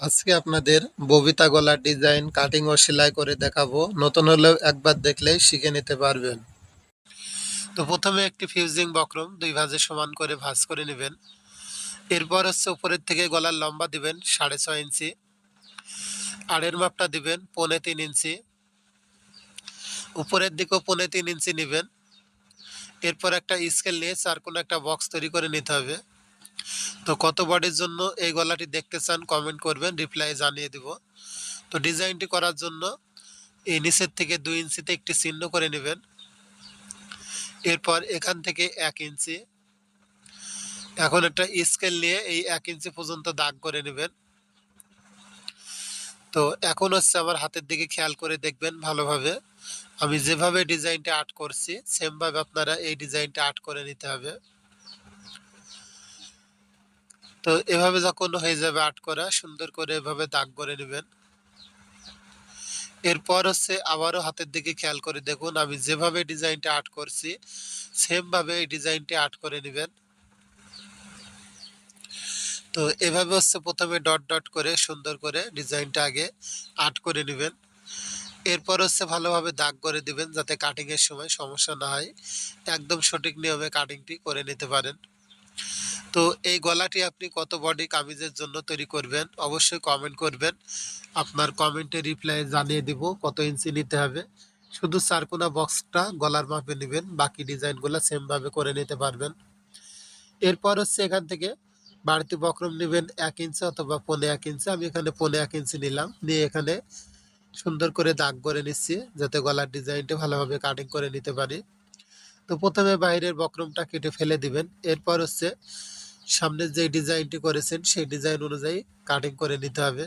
আজকে আপনাদের ববিতা গলার ডিজাইন কাটিং ও সেলাই করে দেখাবো। নতুন হলেও একবার দেখলেই শিখে নিতে পারবেন। তো প্রথমে একটি ফিউজিং বক্রম দুই ভাঁজে সমান করে ভাঁজ করে নেবেন। এরপর হচ্ছে উপরের থেকে গলার লম্বা দিবেন সাড়ে ছয় ইঞ্চি। আড়ের মাপটা দিবেন পৌনে তিন ইঞ্চি। উপরের দিকেও পৌনে তিন ইঞ্চি নেবেন। এরপর একটা স্কেল নিয়ে চার কোনো একটা বক্স তৈরি করে নিতে হবে। তো কত বডির জন্য এই গলাটি দেখতে চান কমেন্ট করবেন রিপ্লাই জানিয়ে দিব। তো ডিজাইনটি করার জন্য এই নিচের থেকে দুই ইঞ্চিতে একটি চিহ্ন করে নেবেন। এরপর এখান থেকে এক ইঞ্চি। এখন একটা স্কেল নিয়ে এই এক ইঞ্চি পর্যন্ত দাগ করে নেবেন। তো এখন হচ্ছে আমার হাতের দিকে খেয়াল করে দেখবেন ভালোভাবে। আমি যেভাবে ডিজাইনটা আর্ট করছি সেমভাবে আপনারা এই ডিজাইনটা আর্ট করে নিতে হবে। তো এভাবে যখন হয়ে যাবে আর্ট করা, সুন্দর করে এভাবে দাগ করে নেবেন। এরপর হচ্ছে আবারও হাতের দিকে খেয়াল করে দেখুন, আমি যেভাবে ডিজাইনটা আর্ট করছি, সেমভাবে এই ডিজাইনটি আর্ট করে নেবেন। তো এভাবে হচ্ছে প্রথমে ডট ডট করে সুন্দর করে ডিজাইনটা আগে আর্ট করে নেবেন। এরপর হচ্ছে ভালোভাবে দাগ করে দিবেন যাতে কাটিংয়ের সময় সমস্যা না হয়। একদম সঠিক নিয়মে কাটিংটি করে নিতে পারেন। তো এই গলাটি আপনি কত বডি কামিজের জন্য তৈরি করবেন? অবশ্যই কমেন্ট করবেন। আপনার কমেন্টে রিপ্লাই জানিয়ে দিব কত ইঞ্চি নিতে হবে। শুধু চারকোনা বক্সটা গলার মাপে নেবেন, বাকি ডিজাইনগুলো সেমভাবে করে নিতে পারবেন। এরপর হচ্ছে এখান থেকে বাড়তি বক্রম নেবেন এক ইঞ্চি অথবা পনে এক ইঞ্চি। আমি এখানে পনে এক ইঞ্চি নিলাম। নিয়ে এখানে সুন্দর করে দাগ করে নিচ্ছি যাতে গলার ডিজাইনটা ভালোভাবে কাটিং করে নিতে পারি। তো প্রথমে বাইরের বক্রমটা কেটে ফেলে দিবেন। এরপর হচ্ছে সামনে যে ডিজাইনটি করেছেন, সেই ডিজাইন অনুযায়ী কাটিং করে নিতে হবে।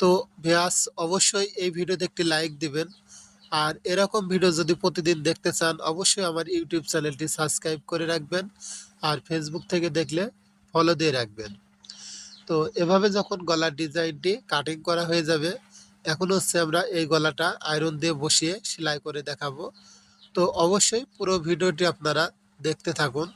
তো ভিয়াস অবশ্যই এই ভিডিওতে একটি লাইক দিবেন। আর এরকম ভিডিও যদি প্রতিদিন দেখতে চান, অবশ্যই আমার ইউটিউব চ্যানেলটি সাবস্ক্রাইব করে রাখবেন আর ফেসবুক থেকে দেখলে ফলো দিয়ে রাখবেন। তো এভাবে যখন গলার ডিজাইনটি কাটিং করা হয়ে যাবে, এখন হচ্ছে আমরা এই গলাটা আয়রন দিয়ে বসিয়ে সেলাই করে দেখাবো। তো অবশ্যই পুরো ভিডিওটি আপনারা দেখতে থাকুন।